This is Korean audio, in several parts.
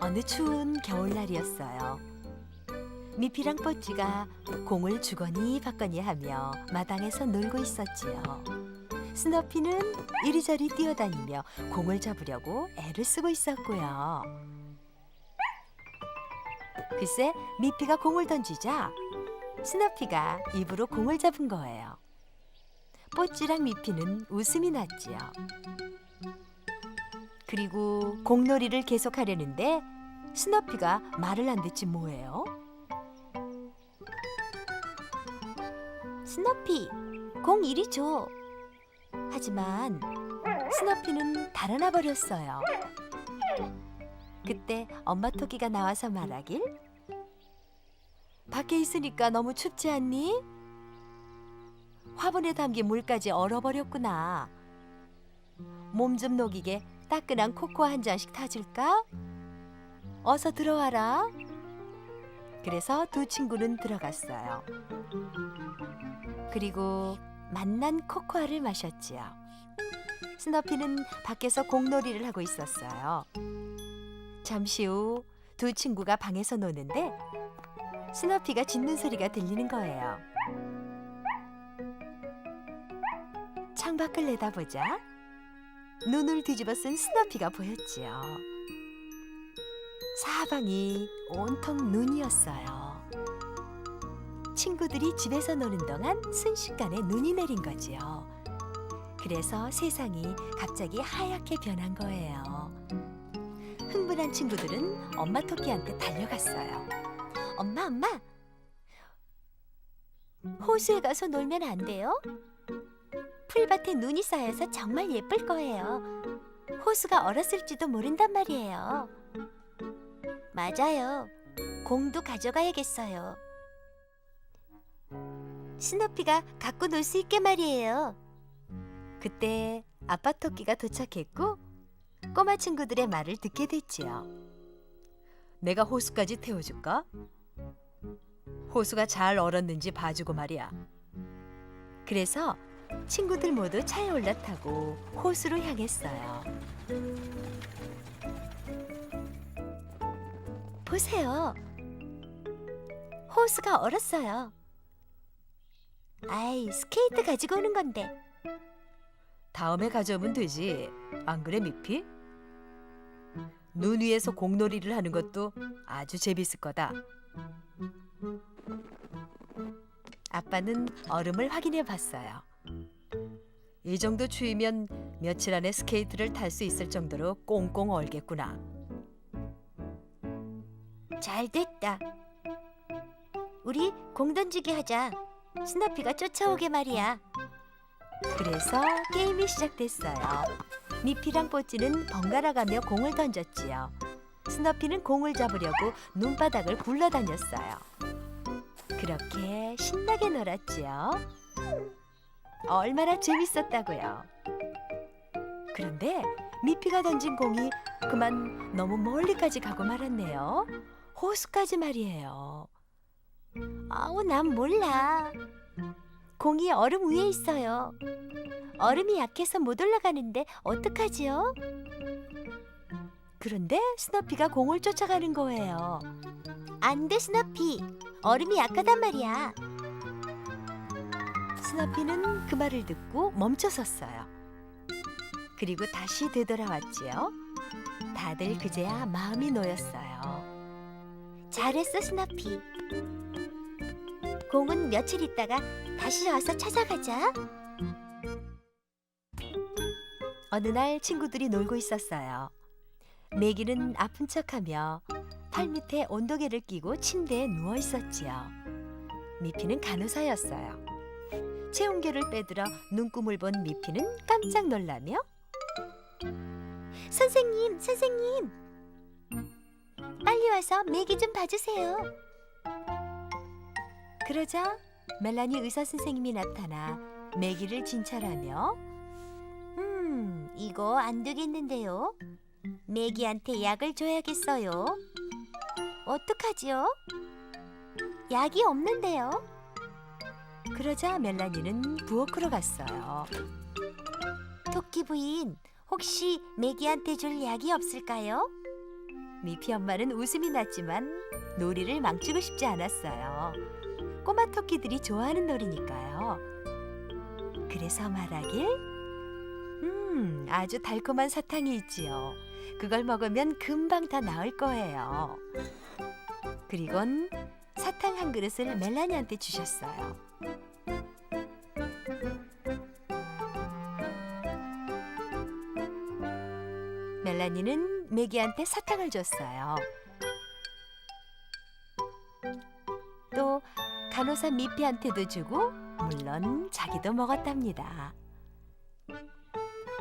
어느 추운 겨울날이었어요. 미피랑 뽀찌가 공을 주거니 받거니 하며 마당에서 놀고 있었지요. 스너피는 이리저리 뛰어다니며 공을 잡으려고 애를 쓰고 있었고요. 글쎄 미피가 공을 던지자 스너피가 입으로 공을 잡은 거예요. 뽀찌랑 미피는 웃음이 났지요. 그리고 공놀이를 계속하려는데 스너피가 말을 안 듣지 뭐예요? 스너피, 공 이리 줘. 하지만 스너피는 달아나 버렸어요. 그때 엄마 토끼가 나와서 말하길 밖에 있으니까 너무 춥지 않니? 화분에 담긴 물까지 얼어버렸구나. 몸 좀 녹이게 따끈한 코코아 한 잔씩 타줄까? 어서 들어와라. 그래서 두 친구는 들어갔어요. 그리고 만난 코코아를 마셨지요. 스너피는 밖에서 공놀이를 하고 있었어요. 잠시 후 두 친구가 방에서 노는데 스너피가 짖는 소리가 들리는 거예요. 창밖을 내다보자 눈을 뒤집어 쓴 스너피가 보였지요. 사방이 온통 눈이었어요. 친구들이 집에서 노는 동안 순식간에 눈이 내린 거지요. 그래서 세상이 갑자기 하얗게 변한 거예요. 흥분한 친구들은 엄마 토끼한테 달려갔어요. 엄마, 엄마. 호수에 가서 놀면 안 돼요? 풀밭에 눈이 쌓여서 정말 예쁠 거예요. 호수가 얼었을지도 모른단 말이에요. 맞아요. 공도 가져가야겠어요. 스너피가 갖고 놀 수 있게 말이에요. 그때 아빠 토끼가 도착했고 꼬마 친구들의 말을 듣게 됐지요. 내가 호수까지 태워줄까? 호수가 잘 얼었는지 봐주고 말이야. 그래서 친구들 모두 차에 올라타고 호수로 향했어요. 보세요. 호수가 얼었어요. 아이, 스케이트 가지고 오는 건데. 다음에 가져오면 되지. 안 그래, 미피? 눈 위에서 공놀이를 하는 것도 아주 재밌을 거다. 아빠는 얼음을 확인해 봤어요. 이 정도 추위면 며칠 안에 스케이트를 탈 수 있을 정도로 꽁꽁 얼겠구나. 잘 됐다. 우리 공 던지기 하자. 스나피가 쫓아오게 말이야. 그래서 게임이 시작됐어요. 미피랑 뽀찌는 번갈아 가며 공을 던졌지요. 스너피는 공을 잡으려고 눈바닥을 굴러다녔어요. 그렇게 신나게 놀았지요. 얼마나 재밌었다고요. 그런데 미피가 던진 공이 그만 너무 멀리까지 가고 말았네요. 호수까지 말이에요. 아우, 난 몰라. 공이 얼음 위에 있어요. 얼음이 약해서 못 올라가는데 어떡하지요? 그런데 스너피가 공을 쫓아가는 거예요. 안 돼, 스너피. 얼음이 약하단 말이야. 스너피는 그 말을 듣고 멈춰 섰어요. 그리고 다시 되돌아왔지요. 다들 그제야 마음이 놓였어요. 잘했어, 스너피. 공은 며칠 있다가 다시 와서 찾아가자. 어느 날 친구들이 놀고 있었어요. 매기는 아픈 척하며 팔 밑에 온도계를 끼고 침대에 누워 있었지요. 미피는 간호사였어요. 체온계를 빼들어 눈금을 본 미피는 깜짝 놀라며 선생님, 선생님, 빨리 와서 매기 좀 봐주세요. 그러자 멜라니 의사 선생님이 나타나 매기를 진찰하며 음, 이거 안 되겠는데요. 매기한테 약을 줘야겠어요. 어떡하지요? 약이 없는데요. 그러자 멜라니는 부엌으로 갔어요. 토끼 부인, 혹시 매기한테 줄 약이 없을까요? 미피 엄마는 웃음이 났지만 놀이를 망치고 싶지 않았어요. 꼬마 토끼들이 좋아하는 놀이니까요. 그래서 말하길, 음, 아주 달콤한 사탕이 있지요. 그걸 먹으면 금방 다 나을 거예요. 그리곤 사탕 한 그릇을 멜라니한테 주셨어요. 멜라니는 메기한테 사탕을 줬어요. 또 간호사 미피한테도 주고 물론 자기도 먹었답니다.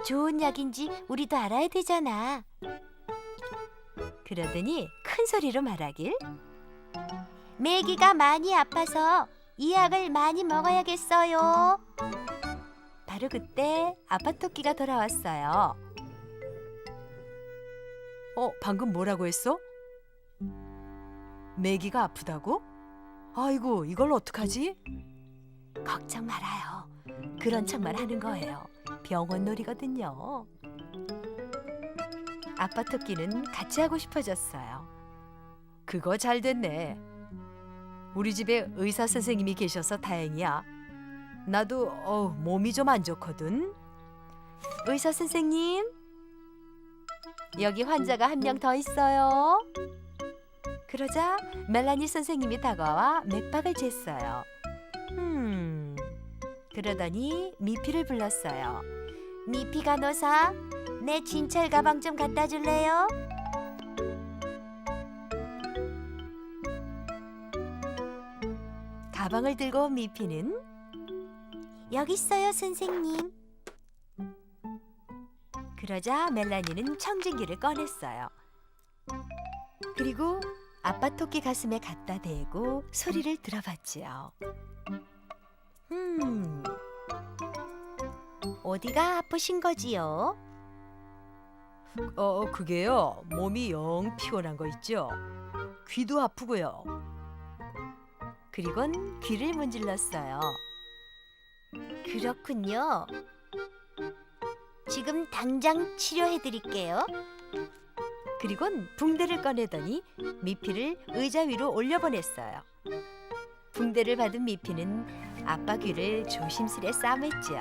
좋은 약인지 우리도 알아야 되잖아. 그러더니 큰 소리로 말하길. 메기가 많이 아파서 이 약을 많이 먹어야겠어요. 바로 그때 아빠 토끼가 돌아왔어요. 어, 방금 뭐라고 했어? 메기가 아프다고? 아이고, 이걸 어떡하지? 걱정 말아요. 그런 척만 하는 거예요. 병원 놀이거든요. 아빠 토끼는 같이 하고 싶어졌어요. 그거 잘 됐네. 우리 집에 의사 선생님이 계셔서 다행이야. 나도 어, 몸이 좀 안 좋거든. 의사 선생님, 여기 환자가 한 명 더 있어요. 그러자 멜라니 선생님이 다가와 맥박을 쟀어요. 음, 그러더니 미피를 불렀어요. 미피 간호사, 내 진찰 가방 좀 갖다 줄래요? 가방을 들고 온 미피는 여기 있어요, 선생님. 그러자 멜라니는 청진기를 꺼냈어요. 그리고 아빠 토끼 가슴에 갖다 대고 소리를 들어봤지요. 음, 어디가 아프신 거지요? 어, 그게요. 몸이 영 피곤한 거 있죠. 귀도 아프고요. 그리곤 귀를 문질렀어요. 그렇군요. 지금 당장 치료해 드릴게요. 그리곤 붕대를 꺼내더니 미피를 의자 위로 올려보냈어요. 붕대를 받은 미피는 아빠 귀를 조심스레 싸맸지요.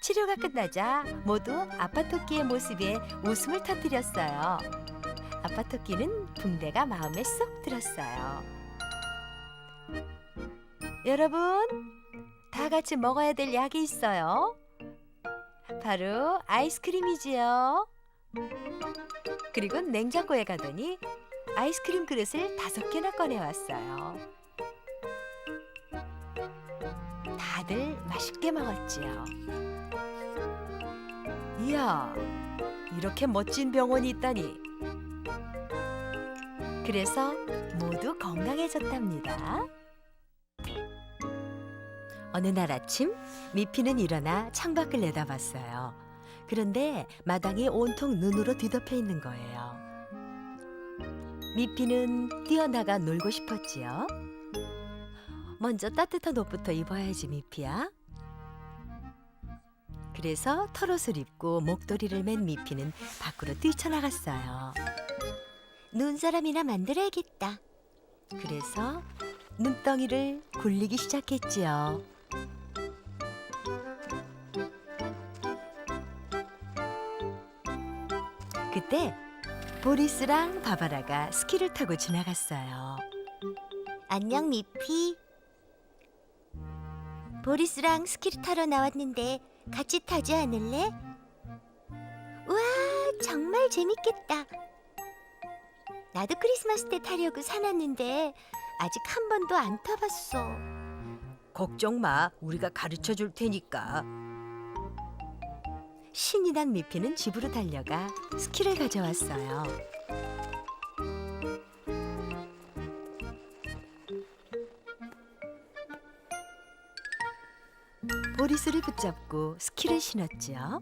치료가 끝나자 모두 아빠 토끼의 모습에 웃음을 터뜨렸어요. 아빠 토끼는 붕대가 마음에 쏙 들었어요. 여러분, 다 같이 먹어야 될 약이 있어요. 바로 아이스크림이지요. 그리고 냉장고에 가더니 아이스크림 그릇을 다섯 개나 꺼내왔어요. 다들 맛있게 먹었지요. 이야, 이렇게 멋진 병원이 있다니. 그래서 모두 건강해졌답니다. 어느 날 아침 미피는 일어나 창밖을 내다봤어요. 그런데 마당이 온통 눈으로 뒤덮여 있는 거예요. 미피는 뛰어나가 놀고 싶었지요. 먼저 따뜻한 옷부터 입어야지 미피야. 그래서 털옷을 입고 목도리를 맨 미피는 밖으로 뛰쳐나갔어요. 눈사람이나 만들어야겠다. 그래서 눈덩이를 굴리기 시작했지요. 그때 보리스랑 바바라가 스키를 타고 지나갔어요. 안녕 미피. 보리스랑 스키를 타러 나왔는데 같이 타지 않을래? 우와 정말 재밌겠다. 나도 크리스마스 때 타려고 사놨는데 아직 한 번도 안 타봤어. 걱정 마, 우리가 가르쳐 줄 테니까. 신이 난 미피는 집으로 달려가 스키를 가져왔어요. 보리스를 붙잡고 스키를 신었지요.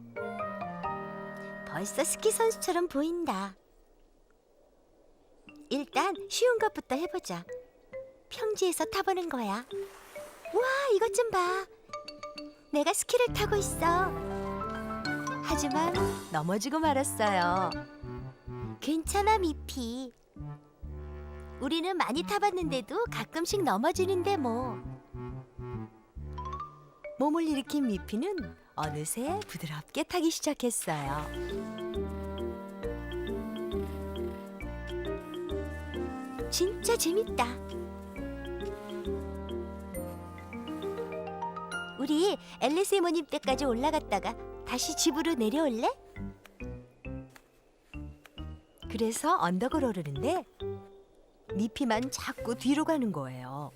벌써 스키 선수처럼 보인다. 일단 쉬운 것부터 해보자. 평지에서 타보는 거야. 와, 이것 좀 봐. 내가 스키를 타고 있어. 하지만 넘어지고 말았어요. 괜찮아, 미피. 우리는 많이 타봤는데도 가끔씩 넘어지는데 뭐. 몸을 일으킨 미피는 어느새 부드럽게 타기 시작했어요. 진짜 재밌다. 우리 앨리스 이모님 댁까지 올라갔다가 다시 집으로 내려올래? 그래서 언덕을 오르는데 미피만 자꾸 뒤로 가는 거예요.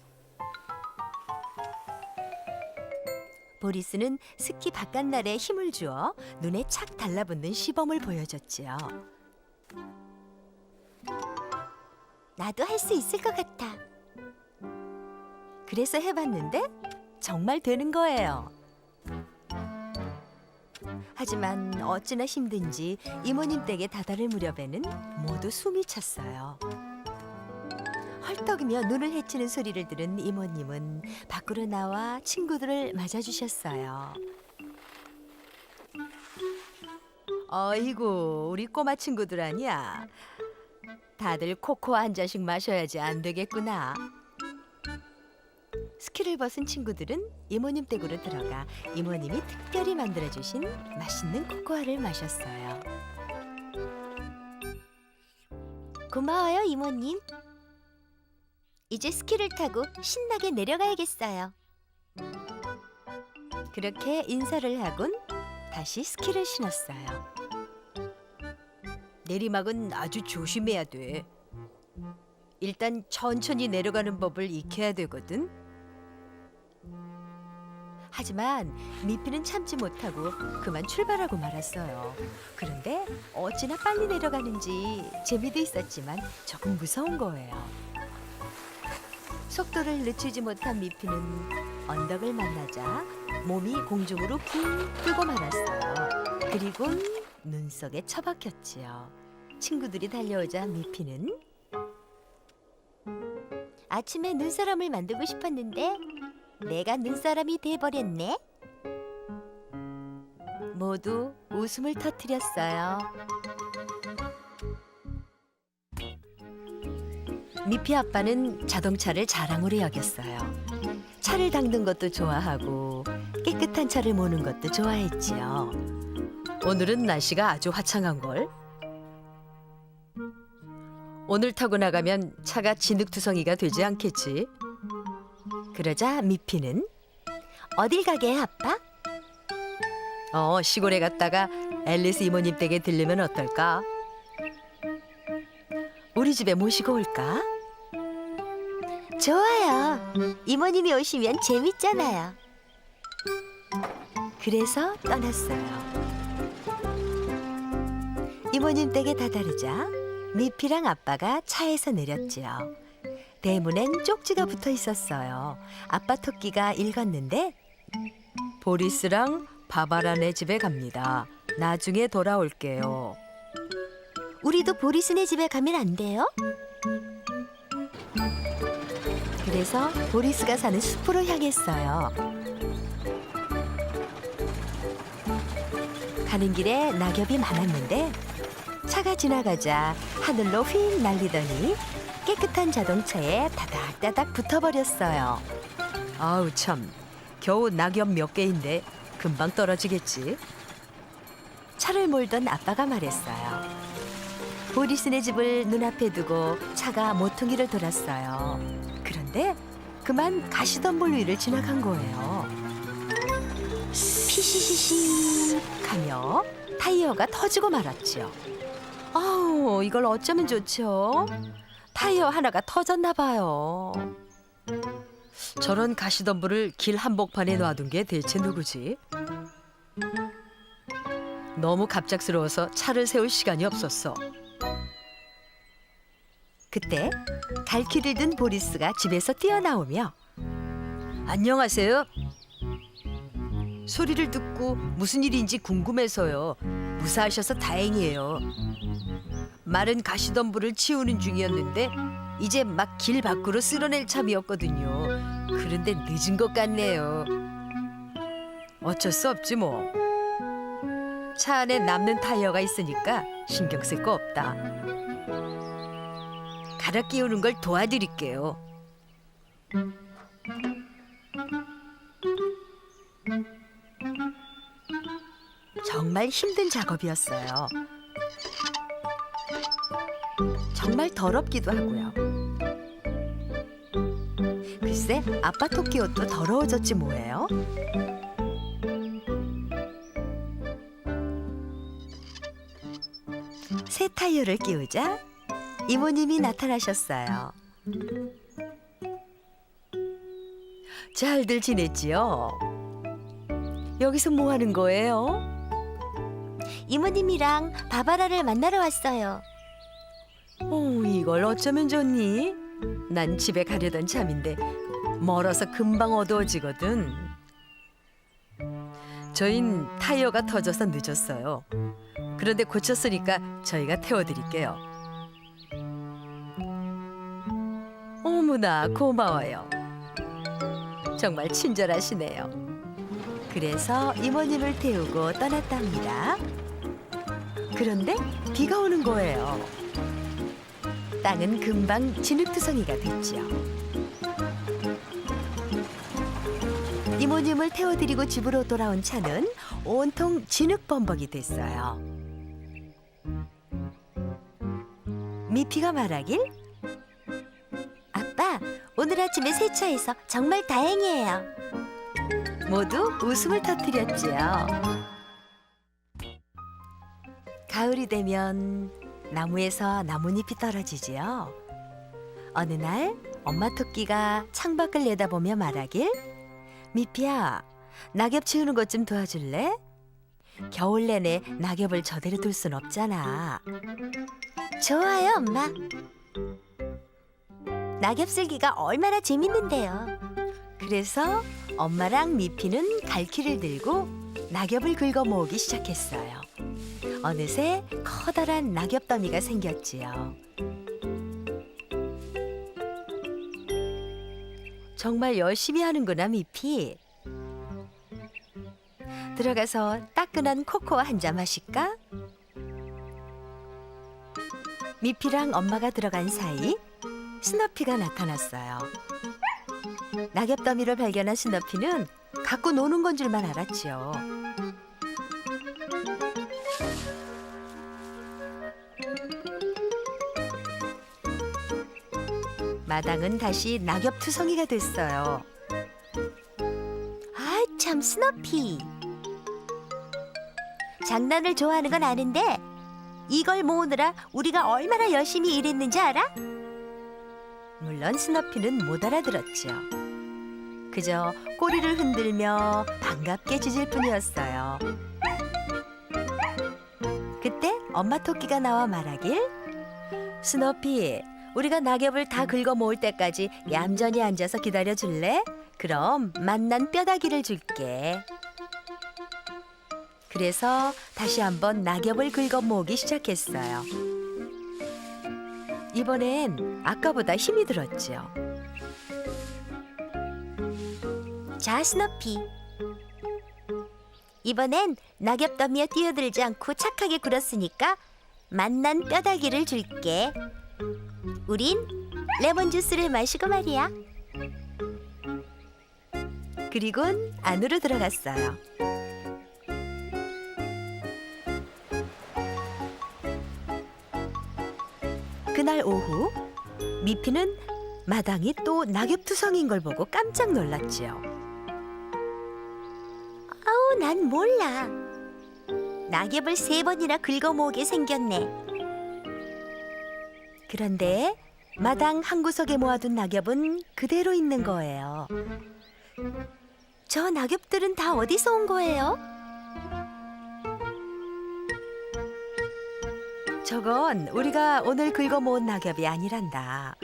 보리스는 스키 바깥날에 힘을 주어 눈에 착 달라붙는 시범을 보여줬지요. 나도 할 수 있을 것 같아. 그래서 해봤는데 정말 되는 거예요. 하지만 어찌나 힘든지 이모님 댁에 다다를 무렵에는 모두 숨이 찼어요. 헐떡이며 눈을 헤치는 소리를 들은 이모님은 밖으로 나와 친구들을 맞아주셨어요. 어이구, 우리 꼬마 친구들 아니야. 다들 코코아 한 잔씩 마셔야지 안 되겠구나. 스키를 벗은 친구들은 이모님 댁으로 들어가 이모님이 특별히 만들어주신 맛있는 코코아를 마셨어요. 고마워요, 이모님. 이제 스키를 타고 신나게 내려가야겠어요. 그렇게 인사를 하곤 다시 스키를 신었어요. 내리막은 아주 조심해야 돼. 일단 천천히 내려가는 법을 익혀야 되거든. 하지만 미피는 참지 못하고 그만 출발하고 말았어요. 그런데 어찌나 빨리 내려가는지 재미도 있었지만 조금 무서운 거예요. 속도를 늦추지 못한 미피는 언덕을 만나자 몸이 공중으로 붕 뜨고 말았어요. 그리곤 눈 속에 처박혔지요. 친구들이 달려오자 미피는 아침에 눈사람을 만들고 싶었는데 내가 눈사람이 돼버렸네. 모두 웃음을 터뜨렸어요. 미피 아빠는 자동차를 자랑으로 여겼어요. 차를 닦는 것도 좋아하고 깨끗한 차를 모는 것도 좋아했지요. 오늘은 날씨가 아주 화창한 걸. 오늘 타고 나가면 차가 진흙투성이가 되지 않겠지. 그러자 미피는 어딜 가게 해, 아빠? 어, 시골에 갔다가 앨리스 이모님 댁에 들르면 어떨까? 우리 집에 모시고 올까? 좋아요. 이모님이 오시면 재밌잖아요. 그래서 떠났어요. 이모님 댁에 다다르자 미피랑 아빠가 차에서 내렸지요. 대문엔 쪽지가 붙어 있었어요. 아빠 토끼가 읽었는데 보리스랑 바바라네 집에 갑니다. 나중에 돌아올게요. 우리도 보리스네 집에 가면 안 돼요? 그래서 보리스가 사는 숲으로 향했어요. 가는 길에 낙엽이 많았는데 차가 지나가자 하늘로 휙 날리더니 깨끗한 자동차에 다닥다닥 붙어버렸어요. 아우 참, 겨우 낙엽 몇 개인데 금방 떨어지겠지. 차를 몰던 아빠가 말했어요. 보리스네 집을 눈앞에 두고 차가 모퉁이를 돌았어요. 그런데 그만 가시덤불 위를 지나간 거예요. 피시시시 하며 타이어가 터지고 말았죠. 아우 이걸 어쩌면 좋죠? 타이어 하나가 터졌나 봐요. 저런 가시덤불을 길 한복판에 놔둔 게 대체 누구지? 너무 갑작스러워서 차를 세울 시간이 없었어. 그때 갈 길을 든 보리스가 집에서 뛰어나오며 안녕하세요. 소리를 듣고 무슨 일인지 궁금해서요. 무사하셔서 다행이에요. 마른 가시덤불을 치우는 중이었는데 이제 막 길 밖으로 쓸어낼 참이었거든요. 그런데 늦은 것 같네요. 어쩔 수 없지 뭐. 차 안에 남는 타이어가 있으니까 신경 쓸 거 없다. 갈아 끼우는 걸 도와드릴게요. 정말 힘든 작업이었어요. 정말 더럽기도 하고요. 글쎄, 아빠 토끼 옷도 더러워졌지 뭐예요? 새 타이어를 끼우자 이모님이 나타나셨어요. 잘들 지냈지요? 여기서 뭐 하는 거예요? 이모님이랑 바바라를 만나러 왔어요. 어, 이걸 어쩌면 좋니? 난 집에 가려던 참인데 멀어서 금방 어두워지거든. 저흰 타이어가 터져서 늦었어요. 그런데 고쳤으니까 저희가 태워드릴게요. 어머나 고마워요. 정말 친절하시네요. 그래서 이모님을 태우고 떠났답니다. 그런데 비가 오는 거예요. 땅은 금방 진흙투성이가 됐지요. 이모님을 태워드리고 집으로 돌아온 차는 온통 진흙범벅이 됐어요. 미피가 말하길 아빠, 오늘 아침에 세차해서 정말 다행이에요. 모두 웃음을 터뜨렸지요. 가을이 되면 나무에서 나뭇잎이 떨어지지요. 어느 날 엄마 토끼가 창밖을 내다보며 말하길 미피야 낙엽 치우는 것 좀 도와줄래? 겨울 내내 낙엽을 저대로 둘 순 없잖아. 좋아요, 엄마. 낙엽 쓸기가 얼마나 재밌는데요. 그래서 엄마랑 미피는 갈퀴를 들고 낙엽을 긁어 모으기 시작했어요. 어느새 커다란 낙엽 더미가 생겼지요. 정말 열심히 하는구나, 미피. 들어가서 따끈한 코코아 한 잔 마실까? 미피랑 엄마가 들어간 사이 스너피가 나타났어요. 낙엽 더미를 발견한 스너피는 갖고 노는 건 줄만 알았지요. 마당은 다시 낙엽 투성이가 됐어요. 아, 참 스너피. 장난을 좋아하는 건 아는데 이걸 모으느라 우리가 얼마나 열심히 일했는지 알아? 물론 스너피는 못 알아들었죠. 그저 꼬리를 흔들며 반갑게 짖을 뿐이었어요. 그때 엄마 토끼가 나와 말하길 스너피 우리가 낙엽을 다 긁어 모을 때까지 얌전히 앉아서 기다려 줄래? 그럼 맛난 뼈다귀를 줄게. 그래서 다시 한번 낙엽을 긁어 모으기 시작했어요. 이번엔 아까보다 힘이 들었지요. 자, 스너피. 이번엔 낙엽 더미에 뛰어들지 않고 착하게 굴었으니까 맛난 뼈다귀를 줄게. 우린 레몬 주스를 마시고 말이야. 그리곤 안으로 들어갔어요. 그날 오후 미피는 마당이 또 낙엽투성인 걸 보고 깜짝 놀랐지요. 아우, 난 몰라. 낙엽을 세 번이나 긁어 모으게 생겼네. 그런데 마당 한 구석에 모아둔 낙엽은 그대로 있는 거예요. 저 낙엽들은 다 어디서 온 거예요? 저건 우리가 오늘 긁어 모은 낙엽이 아니란다.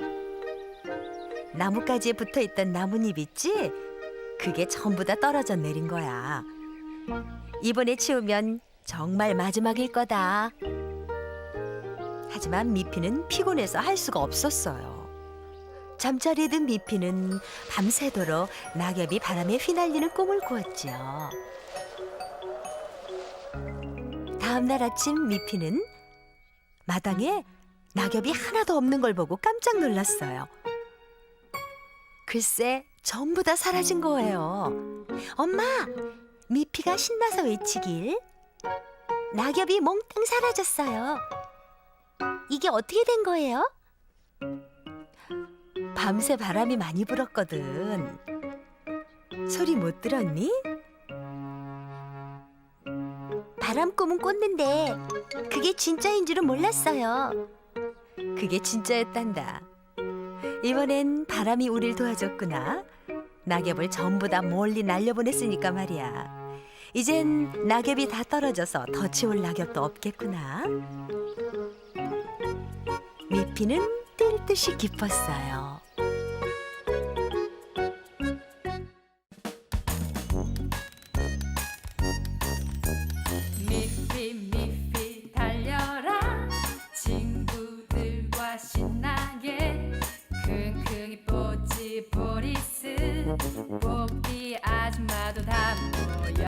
나뭇가지에 붙어 있던 나뭇잎 있지? 그게 전부 다 떨어져 내린 거야. 이번에 치우면 정말 마지막일 거다. 하지만 미피는 피곤해서 할 수가 없었어요. 잠자리에 든 미피는 밤새도록 낙엽이 바람에 휘날리는 꿈을 꾸었지요. 다음 날 아침 미피는 마당에 낙엽이 하나도 없는 걸 보고 깜짝 놀랐어요. 글쎄, 전부 다 사라진 거예요. 엄마, 미피가 신나서 외치길. 낙엽이 몽땅 사라졌어요. 이게 어떻게 된 거예요? 밤새 바람이 많이 불었거든. 소리 못 들었니? 바람 꿈은 꿨는데 그게 진짜인 줄은 몰랐어요. 그게 진짜였단다. 이번엔 바람이 우릴 도와줬구나. 낙엽을 전부 다 멀리 날려보냈으니까 말이야. 이젠 낙엽이 다 떨어져서 덧치올 낙엽도 없겠구나. 미피는 뛸 듯이 기뻤어요.